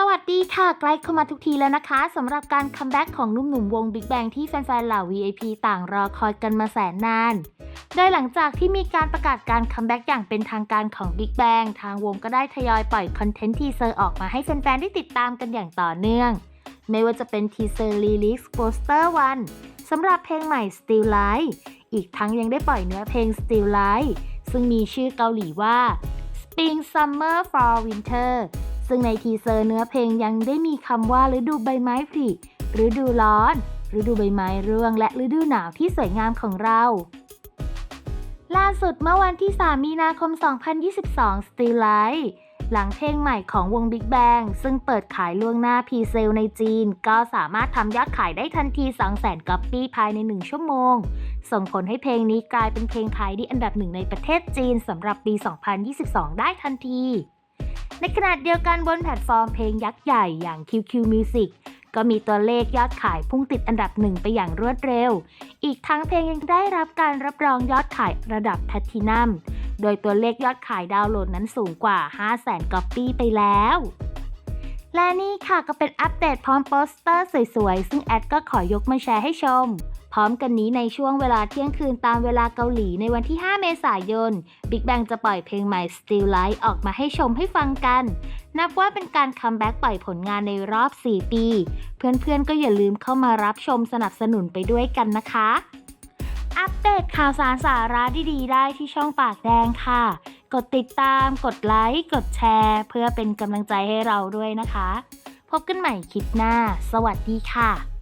สวัสดีค่ะใกล้เข้ามาทุกทีแล้วนะคะสำหรับการคัมแบ็กของหนุ่มๆวง Big Bang ที่แฟนๆเหล่า VIP ต่างรอคอยกันมาแสนนาน โดยหลังจากที่มีการประกาศการคัมแบ็กอย่างเป็นทางการของ Big Bang ทางวงก็ได้ทยอยปล่อยคอนเทนต์ทีเซอร์ออกมาให้แฟนๆได้ติดตามกันอย่างต่อเนื่อง ไม่ว่าจะเป็นทีเซอร์ Release Poster 1สำหรับเพลงใหม่ Still Life อีกทั้งยังได้ปล่อยเนื้อเพลง Still Life ซึ่งมีชื่อเกาหลีว่า Spring Summer Fall Winter ซึ่งในทีเซอร์เนื้อเพลงยังได้มีคำว่าฤดูใบไม้ผลิฤดูร้อน ฤดูใบไม้ร่วง และฤดูหนาวที่สวยงามของเรา ล่าสุดเมื่อวันที่ 3 มีนาคม 2022 Still Life หลังเพลงใหม่ของวง Big Bang ซึ่งเปิดขายล่วงหน้าพรีเซลในจีน ก็สามารถทำยอดขายได้ทันที 200,000ก๊อปปี้ภายใน 1 ชั่วโมง ส่งผลให้เพลงนี้กลายเป็นเพลงขายดีอันดับหนึ่งในประเทศจีนสำหรับปี 2022 ได้ทันที ในขณะเดียวกันบนแพลตฟอร์มเพลงยักษ์ใหญ่อย่าง QQ Music ก็มีตัวเลขยอดขายพุ่งติดอันดับหนึ่งไปอย่างรวดเร็ว อีกทั้งเพลงยังได้รับการรับรองยอดขายระดับแพทินัม โดยตัวเลขยอดขายดาวน์โหลดนั้นสูงกว่า 500,000ก๊อปปี้ไปแล้ว และนี่ค่ะก็เป็นอัปเดตพร้อมโปสเตอร์สวยๆ ซึ่งแอดก็ขอยกมาแชร์ให้ชม ร้อมกันนี้ในช่วงเวลาเที่ยงคืนตามเวลาเกาหลีในวันที่ 5 เมษายน Big Bang จะปล่อยเพลงใหม่ Still Life ออกมาให้ชมให้ฟังกัน นับว่าเป็นการคัมแบ็กปล่อยผลงานในรอบ 4 ปี เพื่อนๆก็อย่าลืมเข้ามารับชมสนับสนุนไปด้วยกันนะคะ อัปเดตข่าวสารสาระดีๆ ได้ที่ช่องปากแดงค่ะ กดติดตาม กดไลค์ กดแชร์ เพื่อเป็นกำลังใจให้เราด้วยนะคะ พบกันใหม่คลิปหน้า สวัสดีค่ะ